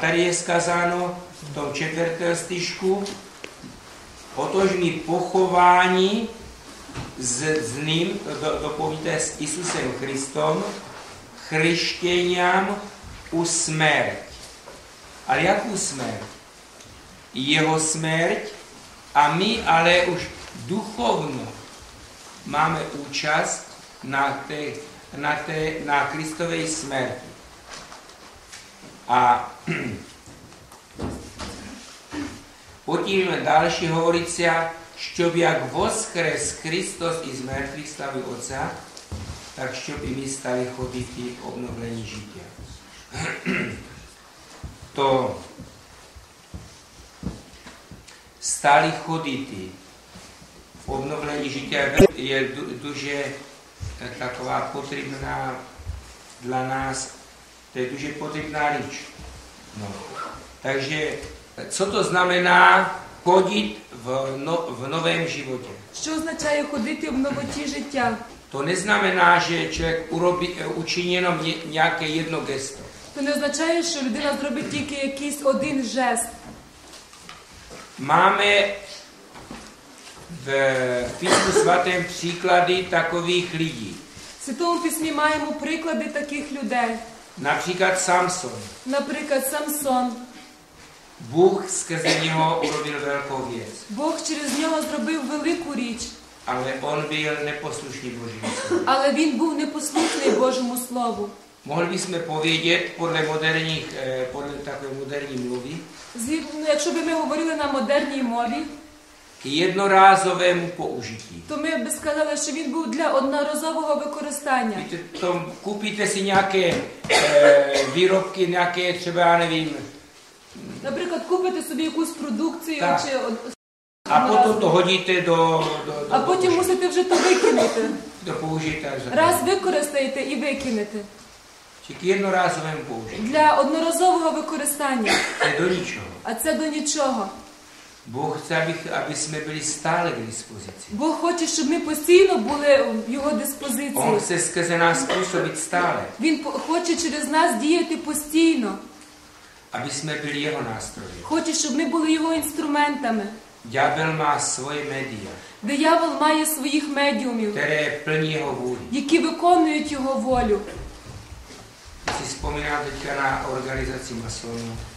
tady je skazáno v tom čtvrtém stišku, otož mi pochování s, s ním, to, to povíte s Isusem Christom, chryštěňám u smrť. Ale jakou smrť? Jeho smrť a my ale už duchovno máme účast na, té, na, té, na Kristovej smrti. A Потім далі говориться, щоб як воскрес Христос із мертвих стави Отця, так щоб і ми стали ходити в обновленні життя. То стали ходити в обновленні життя є ду- дуже е, така потрібна для нас, to je дуже потрібна річ. No. Takže co to znamená chodit v, no, v novém životě? Що означає ходити в новоті життя? To neznamená, že člověk urobí, eh, učiní jenom ně- nějaké jedno gesto. Це не означає, що людина зробить тільки якийсь один жест. Máme v písmu svatém příklady takových lidí. В Святому письмі маємо приклади таких людей. Například Samson. Наприклад, Самсон. Bůh skrze něho urobil velkou věc, Бог через нього зробив велику річ, ale on byl neposlušný Božímu slovu. але він був непослушний Божому Слову. Mohli bychom povědět podle moderních, eh, podle takové moderní mluvy, Згідно, якщо б ми говорили на модерній мові, k jednorázovému použití. то ми б сказали, що він був для одноразового використання. Koupíte si nějaké e, výrobky, nějaké třeba, já nevím, Наприклад, купите собі якусь продукцію Так. чи од- a potom to hodíte do, do, do, а потім мусите вже то викинути. až za- Раз використаєте і викинете. K jednorázovému použití. Для одноразового використання. Je do ničeho. А це до нічого. Bůh chce, abych, aby jsme byli stále k dispozici. Бог хоче, щоб ми постійно були в його On диспозиції. chce skrze nás působit stále, Він хоче через нас діяти постійно. aby jsme byli jeho nástroji. Хоче, щоб ми були його інструментами. Ďábel má svoje média, Диявол має своїх медіумів, які виконують його волю.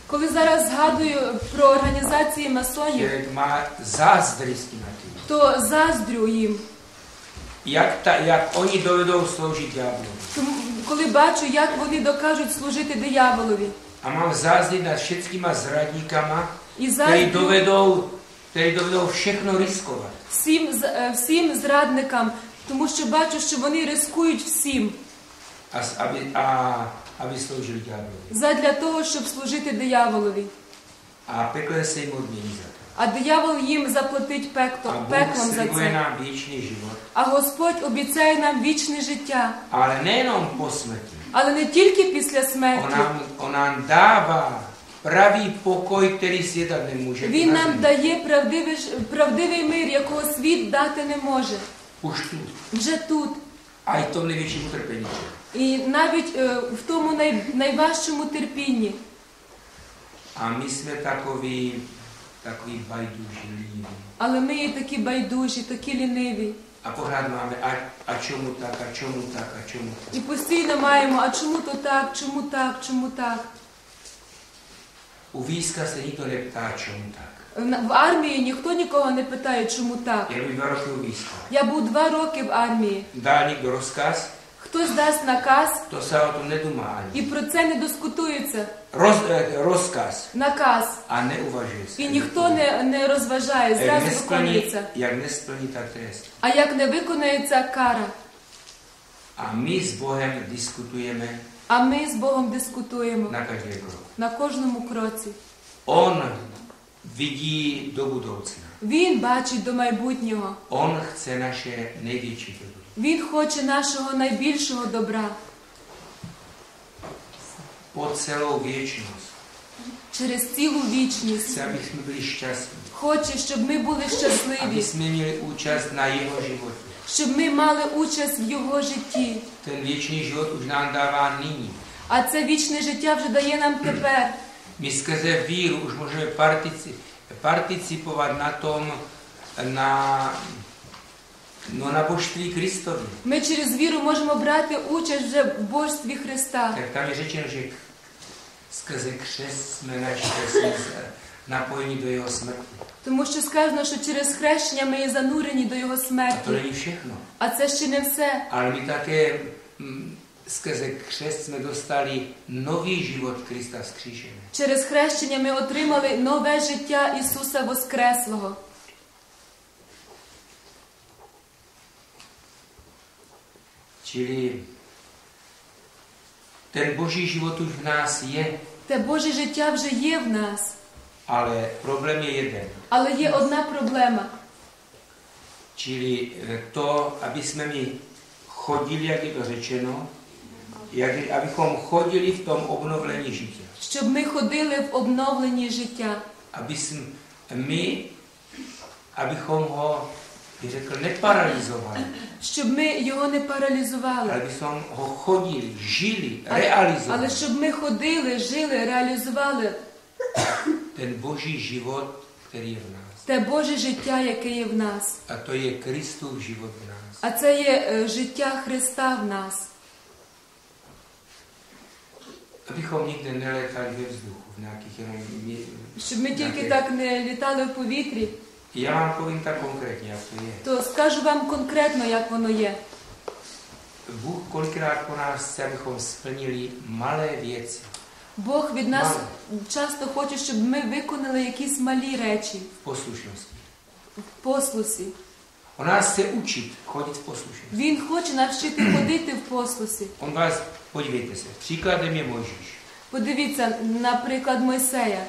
Коли зараз згадую про організації масонів, na tím. то заздрю їм. Jak, ta, jak oni dovedou sloužit ďáblovi. Тому, коли бачу, як вони докажуть служити дияволові. A mám zázdrit nad všetkýma zradníkama, І kteří заздрю dovedou, kteří dovedou všechno riskovat. всім, з- е, всім зрадникам, тому що бачу, що вони рискують всім A, s- aby, a, aby sloužili ďáblovi. задля того, щоб служити дияволові. A pekle se jim odmění za to. А диявол їм заплатить A Bůh пеклом за slibuje це. nám věčný život. А Господь обіцяє нам вічне життя, Ale nejenom po smrti. але не тільки після On смерті. nám, on nám dává pravý pokoj, který světa nemůže. Він нам zemi. дає правдивий, ж- правдивий мир, якого світ дати не може. Už tu. Вже тут. A i v tom největším utrpení. І навіть е, в тому най, найважчому терпінні. A my jsme takový, takový bajduži líní. Але ми є такі байдужі, такі ліниві. A pořád máme, a, a čemu tak, a čemu tak, a čemu tak. І постійно маємо, а чому то так, чому так, чому так. U výzka se nikdo neptá, čemu tak. На- В армії ніхто нікого не питає, чому так. Já bych dva roky u výzka. Я був два роки в армії. Někdo rozkaz, Хтось дасть наказ, se o tom nedumá і про це не дискутується. Roz, eh, rozkaz Наказ. a neuvažuje se. І ніхто не, не розважає, Jak зразу виконується. jak nesplní, tak trest. А як не виконується кара, A my s Bohem diskutujeme а ми з Богом дискутуємо krok. на кожному кроці. On vidí do budoucna. Він bачить до майбутнього. On chce naše největší dobro. Він хоче нашого найбільшого добра Po celou věčnost. через цілу вічність. Aby jsme byli šťastní. Хоче, щоб ми були щасливі, jsme měli účast na jeho životě. щоб ми мали участь в його житті. Ten věčný život už nám dává nyní. А це вічне життя вже дає нам тепер. My skrze víru už můžeme partici, participovat na tom, no, na božství Kristovi. Ми через віру можемо брати участь вже в божстві Христа. Tak tam je řečeno, že skrze křest jsme naštěstí napojení do jeho smrti. Тому що сказано, що через хрещення ми є занурені до Його смерті. není všechno. А це ще не все. Ale my také mm, skrze křest jsme dostali nový život Krista. Через хрещення ми отримали нове життя Ісуса Воскреслого. Čili ten boží život už v nás je, Те Боже життя вже є в нас. ale problém je jeden. Але є одна проблема. Čili eh, to, aby jsme my chodili, jak je to řečeno, jak, abychom chodili v tom obnovlení žitě. Щоб ми ходили в обновленні життя. Aby jsme my, abychom ho, řekl, Щоб ми його не паралізували. ale abychom ho chodili, žili, Але, але щоб ми ходили, жили, реалізували Ten boží život, který je v nás. те Боже життя, яке є в нас. A to je Kristův život v nás. А це є е, життя Христа в нас. Abychom nikde nelétali ve vzduchu, v nějakých jenom... Щоб ми тільки nějaké- так не літали в повітрі, Já vám povím tak konkrétně, jak to je. то скажу вам конкретно, як воно є. Bůh kolikrát po nás chce, abychom splnili malé věci Бог від нас Мало. часто хоче, щоб ми виконали якісь малі речі v poslušnosti. в послусі. On nás chce učit chodit v poslušnosti. Він хоче навчити ходити в послусі. Vás, podívejte se, příkladem je Mojžíš. Подивіться, наприклад, Мойсея.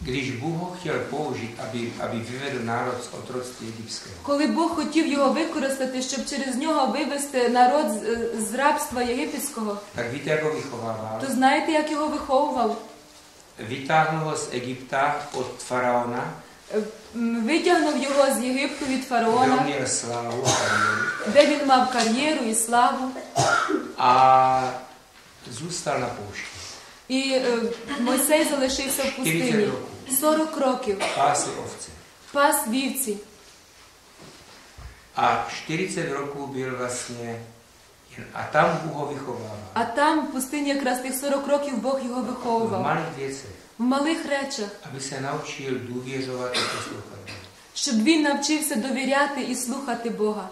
Když Bůh chtěl použít, aby, aby vyvedl národ z otroctví egyptského, Коли Бог хотів його використати, щоб через нього вивести народ з, з рабства єгипетського, tak víte, jak ho vychovával? то знаєте, як його виховував? Vytáhl ho z Egypta od faraona, Е, м, Витягнув його з Єгипту від kde on фараона, měl slávu a kariéru, де він мав кар'єру і славу. a zůstal na poušti. І е, Мойсей залишився в пустині 40 років, Pásl ovce. пас вівці. A 40 roků byl vlastně, jen, a tam Bůh. А там, в пустині, якраз тих 40 років Бог його виховував. malých věcech, В малих речах, aby se naučil důvěřovat a poslouchat. щоб він навчився довіряти і слухати Бога.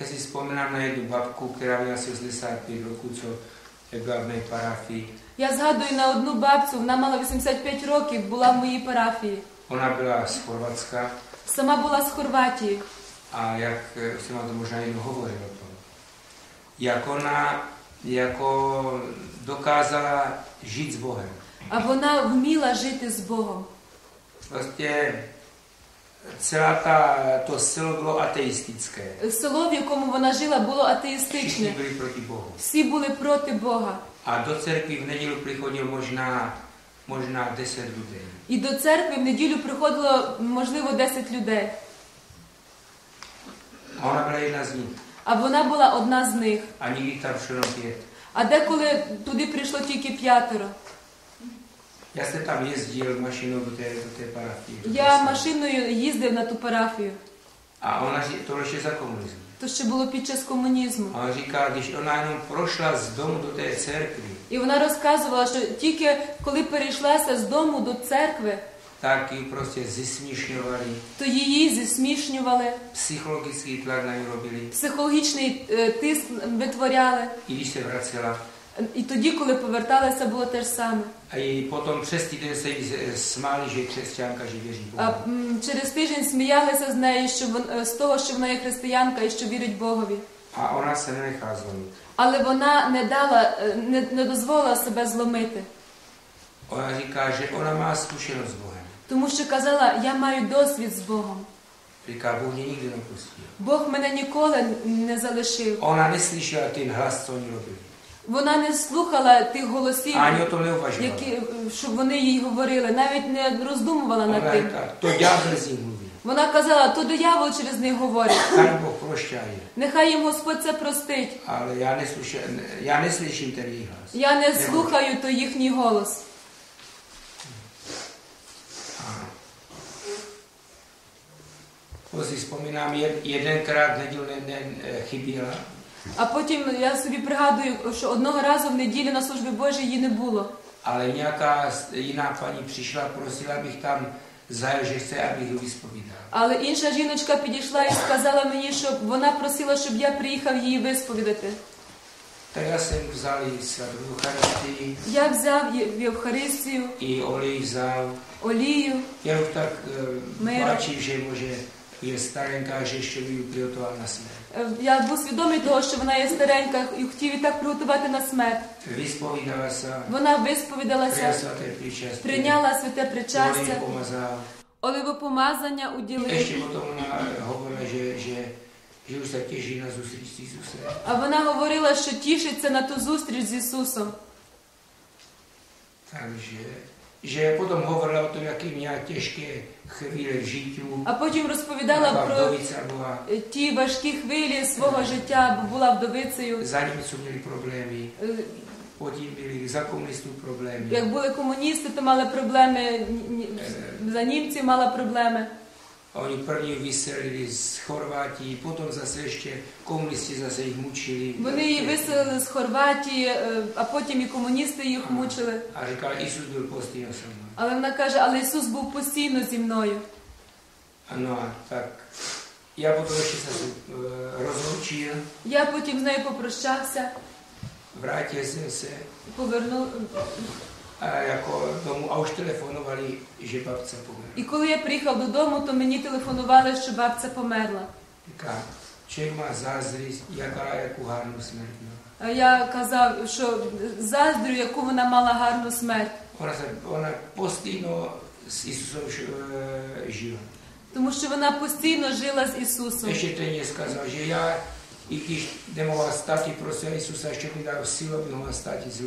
Já si vzpomínám na jednu babku, která měla asi 85 roků, co mé parafii. Я згадую на одну бабцю, вона мала 85 років, була в моїй парафії. Ona byla z Chorvatska Сама була з Хорватії. eh, to možná jednou hovoril o tom, jak ona jako dokázala žít s Bohem. А вона вміла жити з Богом. Prostě celá ta, to selo bylo ateistické. Село, в якому вона жила, було Všichni атеїстичне. byli proti Bohu. Всі були проти Бога. A do církví v neděli přichodil možná, možná 10 lidí. І до церкви в неділю приходило, можливо, 10 людей. A ona byla jedna z nich. А вона була одна з них. A nikdy tam šlo. А деколи туди прийшло тільки п'ятеро. Tam jezdil mašinou do té, do té parafie. do té Я машиною їздив на ту парафію. Ona říká, tohle je za komunismu. То ще було під час комунізму. On říká, když ona jenom prošla z domu do té církvy, І вона розказувала, що тільки коли перейшлася з дому до церкви, tak ji prostě zesměšňovali, то її зісмішнювали, tlak na ní robili. психологічний е, тиск витворяли. Když se vracela. І тоді, коли поверталася, було те ж саме. I potom přes týden se jí z- smáli, že je křesťanka, А м, через тиждень сміялися з нею, що вон, е, з того, що вона є християнка і що вірить Богові. A ona se nenechá zlomit. Але вона не дала, е, не, не дозволила себе зломити, Ona říká, že ona má zkušenost s Bohem. тому що казала, я маю досвід з Богом. Říká, Bůh mě nikdy nepustil. Бог мене ніколи не залишив. Ona neslyšela ten hlas, co oni robili. Вона не слухала тих голосів, tom neuvažovala. які, е, щоб вони їй говорили, навіть не роздумувала над тим. říká, to ďábel z ní. Вона казала, то диявол через них говорить. Pán Boh prošťaje. Нехай їм Господь це простить. Ale já, nesluša, já neslyším ten její hlas. Я не слухаю то їхній голос. To si vzpomínám, jed- jedenkrát neděl ne, ne, chyběla А потім я собі пригадую, що одного разу в неділю на службі Божій її не було. ale nějaká s- jiná paní přišla, prosila, abych tam zajel, že chce, abych ho vyspovídal. Але інша жіночка підійшла і сказала мені, що вона просила, щоб я приїхав її висповідати. Tak já jsem vzal i svatou Eucharistii, Я взяв є- в Євхаристію, i olej vzal. олію. Tak uh, báčím, že može je starenka, že ještě by ji přihotoval na smrt. Е, Я був свідомий того, що вона є старенька і хотів і так приготувати на смерть. Вона висповідалася, прийняла святе причастя, оливопомазання уділив. А вона говорила, що тішиться на ту зустріч з Ісусом. Takže, že potom hovorila o tom, jaký měla těžké chvíle v žití. А потім розповідала про ті важкі хвилі свого життя, бо була вдовицею. za nimi, co měli problémy, Е, potom byli za komunistů problémy. Як були комуністи, то мали проблеми, ні- ні- за німці мала проблеми. A oni první vyselili z Chorvatí, potom zase ještě komunisti zase jich mučili. Вони її виселили з Хорватії, е, а потім і комуністи їх мучили. A říkal, Isus byl postýho se mnou. Але вона каже, але Ісус був постійно зі мною. Tak. Já potom ještě se uh, rozloučil, Я потім з нею попрощався, vrátil jsem se повернув. Jako domů a už telefonovali, že babce pomřela. І коли я приїхав додому, то мені телефонували, що бабця померла. Říká, člověk má zázřist, jaká, jakou hárnu smrt měla. А я казав, що заздрю, яку вона мала гарну смерть. Postійно s Isusem š- eh, žila. Тому що вона постійно жила з Ісусом. Ještě ten je сказал, že já, i když nemohla stát, i prosila Isusa, ještě mi dal sílu, aby mohla stát z,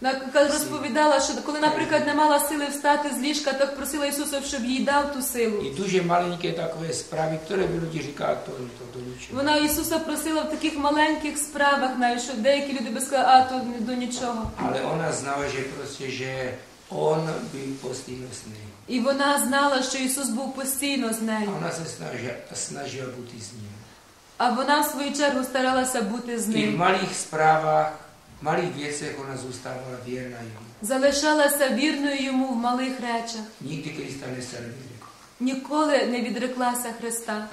Вона розповідала, що коли, наприклад, не мала сили встати з ліжка, так просила Ісуса, щоб їй дав ту силу. Duže malinké takové zprávy, které by lidi říká, to, to, to ničeho. Вона Ісуса просила в таких маленьких справах, навіть що деякі люди би сказали, а то до нічого. Ale ona znala, že prostě, že on byl postійно s ní. І вона знала, що Ісус був постійно з нею. ona se snažila, snažila být s ním. А вона в свою чергу старалася бути з ним. malých zprávách, v malých Залишалася вірною йому в малих речах. Ніколи не відреклася Христа.